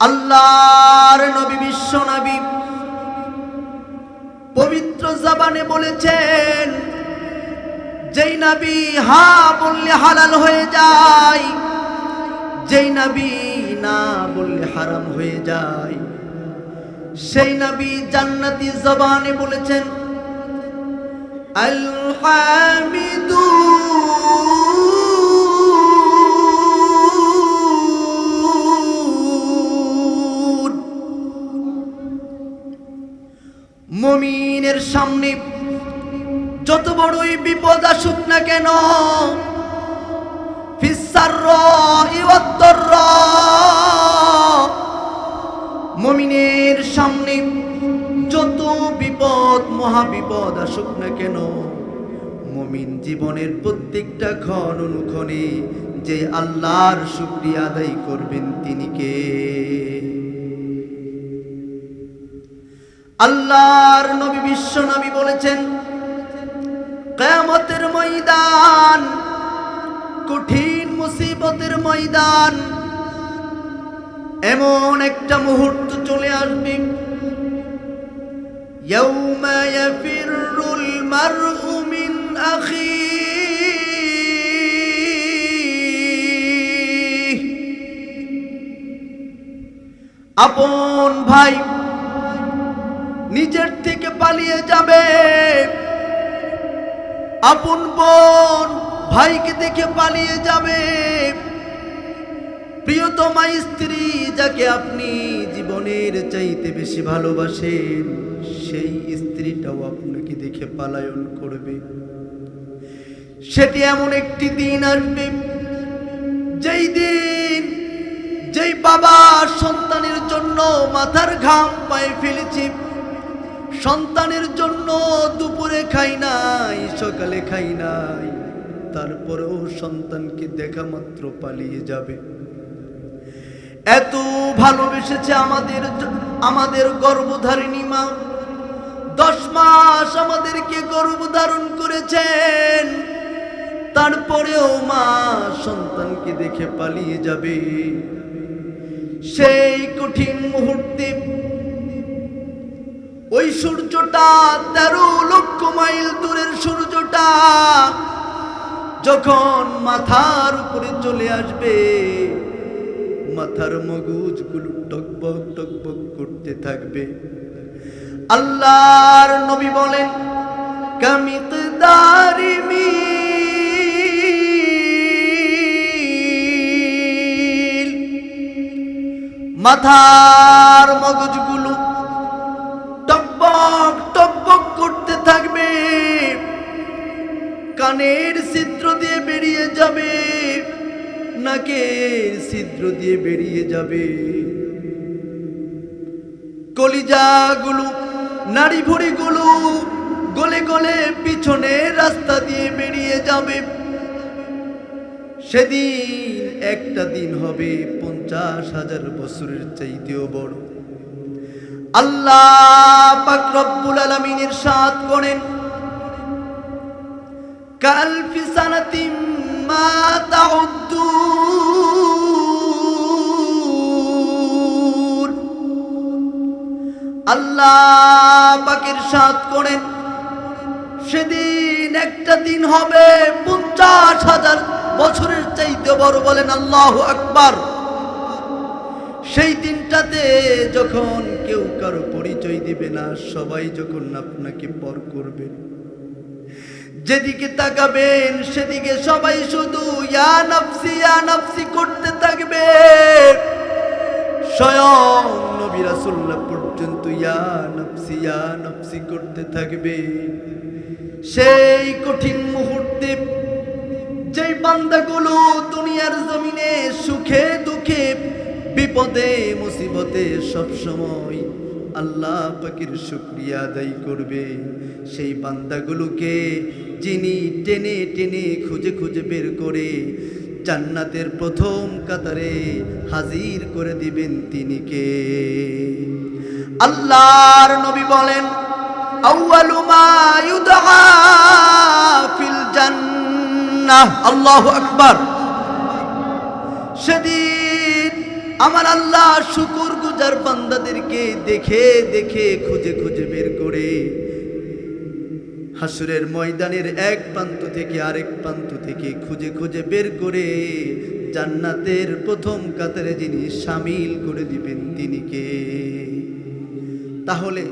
আল্লাহর নবী বিশ্ব নবী পবিত্র জবানে বলেছেন, যেই নবী হা বললে হালাল হয়ে যায়, যেই নবী না বললে হারাম হয়ে যায়। সেই নবী জান্নাতি জবানে বলেছেন আল হামিদুন মমিনের সামনে যত বড়ই বিপদ আসুক না কেন মমিনের সামনে যত বিপদ, মহাবিপদ আসুক না কেন, মমিন জীবনের প্রত্যেকটা ক্ষণ অনুক্ষণে যে আল্লাহর শুক্রিয়া আদায় করবেন তিনি কে? আল্লাহর নবী বিশ্ব নবী বলেছেন কেয়ামতের ময়দান কঠিন মুসিবতের ময়দান এমন একটা মুহূর্ত চলে আসবে يوم يفر المرء من أخيه আপন ভাই নিজের থেকে পালিয়ে যাবে। আপন বোন, ভাইকে দেখে পালিয়ে যাবে। প্রিয়তমা স্ত্রী যাকে আপনি জীবনের চাইতে বেশি ভালোবাসেন, সেই স্ত্রীটাও আপনাকে দেখে পালায়ন করবে। সেটি এমন একটি দিন আসবে, যেই দিন যেই বাবা সন্তানের জন্য মাথার ঘাম পায়ে ফেলেছি সন্তানের জন্য দুপুরে খাই নাই, সকালে খাই নাই। তারপরেও সন্তানকে দেখা মাত্র পালিয়ে যাবে। এত ভালোবেসেছে আমাদের আমাদের গর্ভধারিণী মা। দশ মাস আমাদেরকে গর্ভধারণ করেছেন। তারপরেও মা সন্তানকে দেখে পালিয়ে যাবে। সেই কঠিন মুহূর্তে ওই সূর্যটা তেরো লক্ষ মাইল দূরের সূর্যটা যখন মাথার উপরে চলে আসবে, মাথার মগজগুলো টকবক টকবক করতে থাকবে। আল্লাহর নবী বলেন, কামিকদারি মিল। মাথার মগজগুলো কানের ছিদ্র দিয়ে বেরিয়ে যাবে, নাকের ছিদ্র দিয়ে বেরিয়ে যাবে। কলিজাগুলো নাড়ি ভুড়িগুলো গলে গলে পিছনে রাস্তা দিয়ে বেরিয়ে যাবে। সেদিন একটা দিন হবে পঞ্চাশ হাজার বছরের চাইতেও বড়। আল্লাহ পাক রব্বুল আলামিনের সাথ করেন কালফি সানাতিম মা তাউদ্দুন আল্লাহ পাকের সাথ করেন, সেদিন একটা দিন হবে পঞ্চাশ হাজার বছরের চাইতে বড় বলেন আল্লাহ আকবার। সেই দিনটাতে যখন কেউ কারও পরিচয় দিবে না, সবাই যখন আপনাকে পর করবে। যেদিকে তাকাবেন, সেদিকে সবাই শুধু ইয়া নাফসি, ইয়া করতে থাকবে। স্বয়ং নবী রাসূলুল্লাহ পর্যন্ত ইয়া নাফসি, ইয়া করতে থাকবে। সেই কঠিন মুহূর্তে যেই বান্দাগুলো দুনিয়ার জমিনে সুখে দুঃখে, বিপদে, মুসিবতে সব সময় আল্লাহ পাকির শুক্রিয়া আদায় করবে। সেই বান্দাগুলোকে যিনি টেনে টেনে খুঁজে খুঁজে বের করে জান্নাতের প্রথম কাতারে হাজির করে দিবেন তিনি কে? আল্লাহর নবী বলেন আল্লাহু আকবার। সেদিন আমার আল্লাহ শুকুর গুজার বান্দাদেরকে দেখে দেখে খুঁজে খুঁজে বের করে হাসুরের ময়দানের এক প্রান্ত থেকে আরেক প্রান্ত থেকে খুঁজে খুঁজে বের করে জান্নাতের প্রথম কাতারে যিনি সামিল করে দিবেন তিনি কে? তাহলে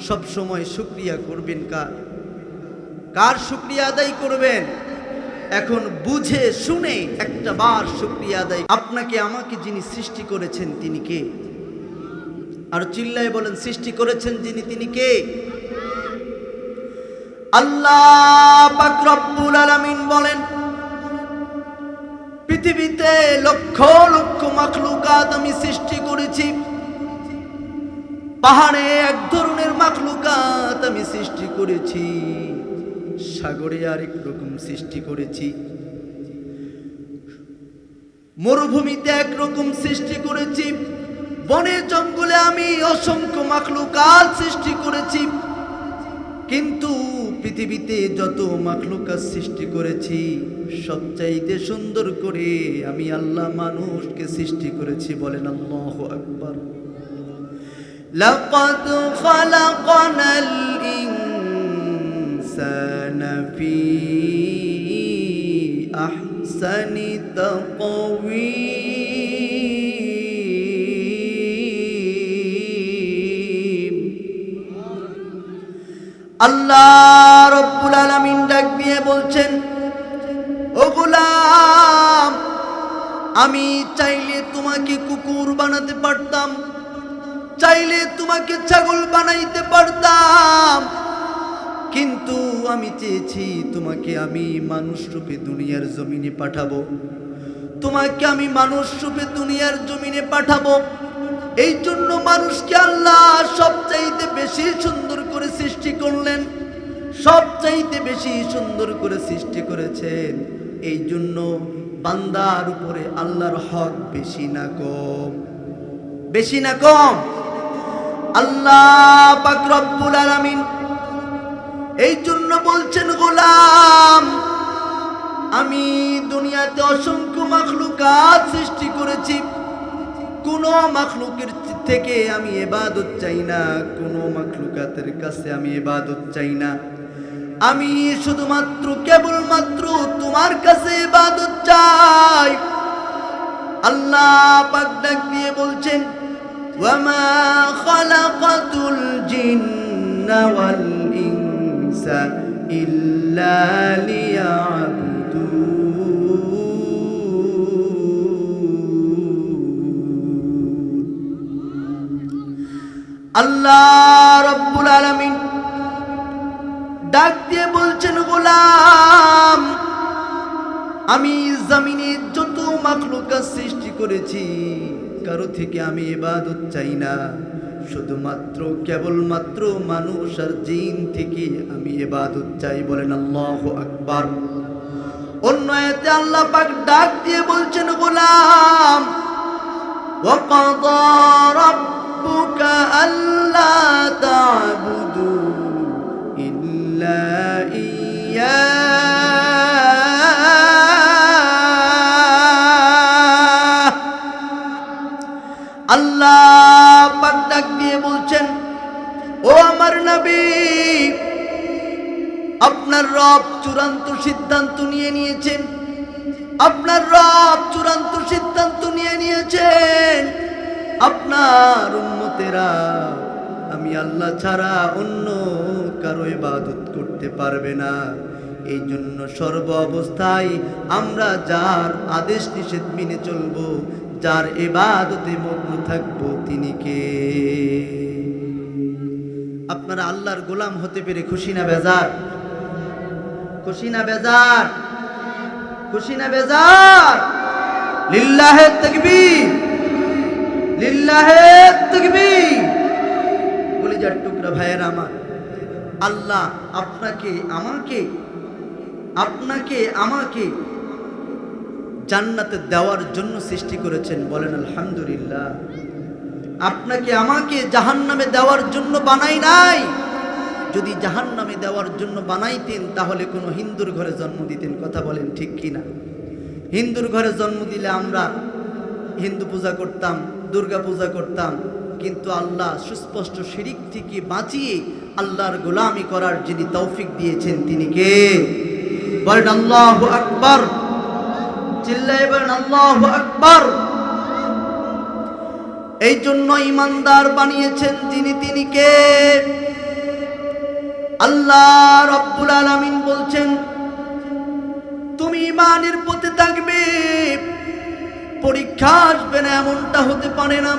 সব সময় শুক্রিয়া করবেন কার? কার শুক্রিয়া আদায় করবেন? এখন বুঝে শুনে একটা বার শুক্রিয়া আদায়। আপনাকে, আমাকে যিনি সৃষ্টি করেছেন তিনি কে? আর চিল্লায় বলেন, সৃষ্টি করেছেন যিনি, তিনি কে? আল্লাহ রব্বুল আলামিন বলেন, পৃথিবীতে লক্ষ লক্ষ মাখলুকাত আমি সৃষ্টি করেছি। পাহাড়ে এক ধরনের মাখলুকাত আমি সৃষ্টি করেছি। সাগরে আরেক রকম সৃষ্টি করেছি। মরুভূমিতে একরকম সৃষ্টি করেছি। বনে জঙ্গলে আমি অসংখ্য মাখলুকাত সৃষ্টি করেছি। কিন্তু পৃথিবীতে যত মাখলুকাত সৃষ্টি করেছি সবচাইতে সুন্দর করে আমি আল্লাহ মানুষকে সৃষ্টি করেছি বলেন আল্লাহ আকবার لقد خلقنا الإنسان في أحسن تقويم আল্লাহ রব্বুল আলামিন ডাক দিয়ে বলছেন, ও গোলাম, আমি চাইলে তোমাকে কুকুর বানাতে পারতাম, চাইলে তোমাকে ছাগল বানাইতে পারতাম, কিন্তু আমি চেয়েছি তোমাকে আমি মানুষ রূপে দুনিয়ার জমিনে পাঠাবো, তোমাকে আমি মানুষ রূপে দুনিয়ার জমিনে পাঠাবো। এই জন্য মানুষকে আল্লাহ সবচাইতে বেশি সুন্দর করে সৃষ্টি করলেন। সবচাইতে বেশি সুন্দর করে সৃষ্টি করেছেন। এই জন্য বান্দার উপরে আল্লাহর হক বেশি না কম। বেশি না কম। আল্লাহ রব্বুল আলামিন এই জন্য বলছেন, গোলাম, আমি দুনিয়াতে অসংখ্য মাখলুকাত সৃষ্টি করেছি। কোনো মাখলুকের থেকে আমি এবাদত চাই না, কোনো মাখলুকাতের কাছে আমি এবাদত চাই না। আমি শুধুমাত্র, কেবলমাত্র তোমার কাছে এবাদত চাই। আল্লাহ পাক ডাক দিয়ে বলছেন, ওয়ামা খালাকাতুল জিন্না ওয়াল ইনসা ইল্লা লিয়াবুদুন। আল্লাহ রব্বুল আলামিন ডাক দিয়ে বলছেন গোলাম আমি জমিনে যত মাখলুকাত সৃষ্টি করেছি কারো থেকে আমি এবাদত চাই না শুধুমাত্র কেবলমাত্র মানুষ আর জিন থেকে আমি এবাদত চাই বলেন আল্লাহ আকবার অন্য এতে আল্লাহ পাক ডাক দিয়ে বলছেন গোলাম وقضى ربك ألا চূড়ান্ত সিদ্ধান্ত নিয়ে নিয়েছেন। আপনার রব চূড়ান্ত সিদ্ধান্ত নিয়ে নিয়েছেন। আপনার উন্মতেরা আমি আল্লাহ ছাড়া অন্য কারও ইবাদত করতে পারবে না। এই জন্য সর্ব অবস্থায় আমরা যার আদেশ নিষেধ মেনে চলবো, যার এবাদতে মগ্ন থাকব, তিনি কে? আপনারা আল্লাহর গোলাম হতে পেরে খুশি না, বেজার? খুশি না বেজার? খুশি না বেজার? লিল্লাহে তাকবীর। লিল্লাহে তাকবীর। কলিজার টুকরা ভাইয়ের আমার, আল্লাহ আপনাকে, আমাকে আপনাকে, আমাকে জান্নাতে দেওয়ার জন্য সৃষ্টি করেছেন বলেন আলহামদুলিল্লাহ। আপনাকে, আমাকে জাহান্নামে দেওয়ার জন্য বানাই নাই। যদি জাহান্নামে দেওয়ার জন্য বানাইতেন, তাহলে কোনো হিন্দুর ঘরে জন্ম দিতেন, কথা বলেন ঠিক কিনা? হিন্দুর ঘরে জন্ম দিলে আমরা হিন্দু পূজা করতাম, দুর্গা পূজা করতাম, কিন্তু আল্লাহ সুস্পষ্ট শিরিক থেকে বাঁচিয়ে আল্লাহর গোলামি করার যিনি তৌফিক দিয়েছেন, তিনি কে? বলেন, আল্লাহ আকবর। চিল্লাই আল্লাহ আকবর। এই জন্য ইমানদার বানিয়েছেন যিনি, তিনি কে? আল্লাহ রব্বুল আলামিন বলছেন, তুমি ইমানের পথে থাকবে, পরীক্ষা আসবে না, এমনটা হতে পারে না।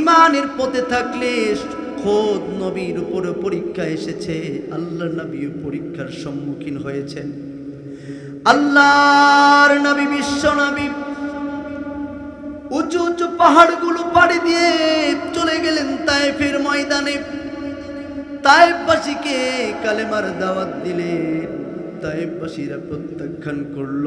ইমানের পথে থাকলে খোদ নবীর উপরে পরীক্ষা এসেছে, আল্লাহ নবীও পরীক্ষার সম্মুখীন হয়েছেন। আল্লাহর নবী, বিশ্ব নবী উঁচু উঁচু পাহাড়গুলো পাড়ি দিয়ে চলে গেলেন তাইফের ময়দানে। তাইফবাসীকে কালেমার দাওয়াত দিলেন। তাইবাসীরা প্রত্যাখ্যান করল।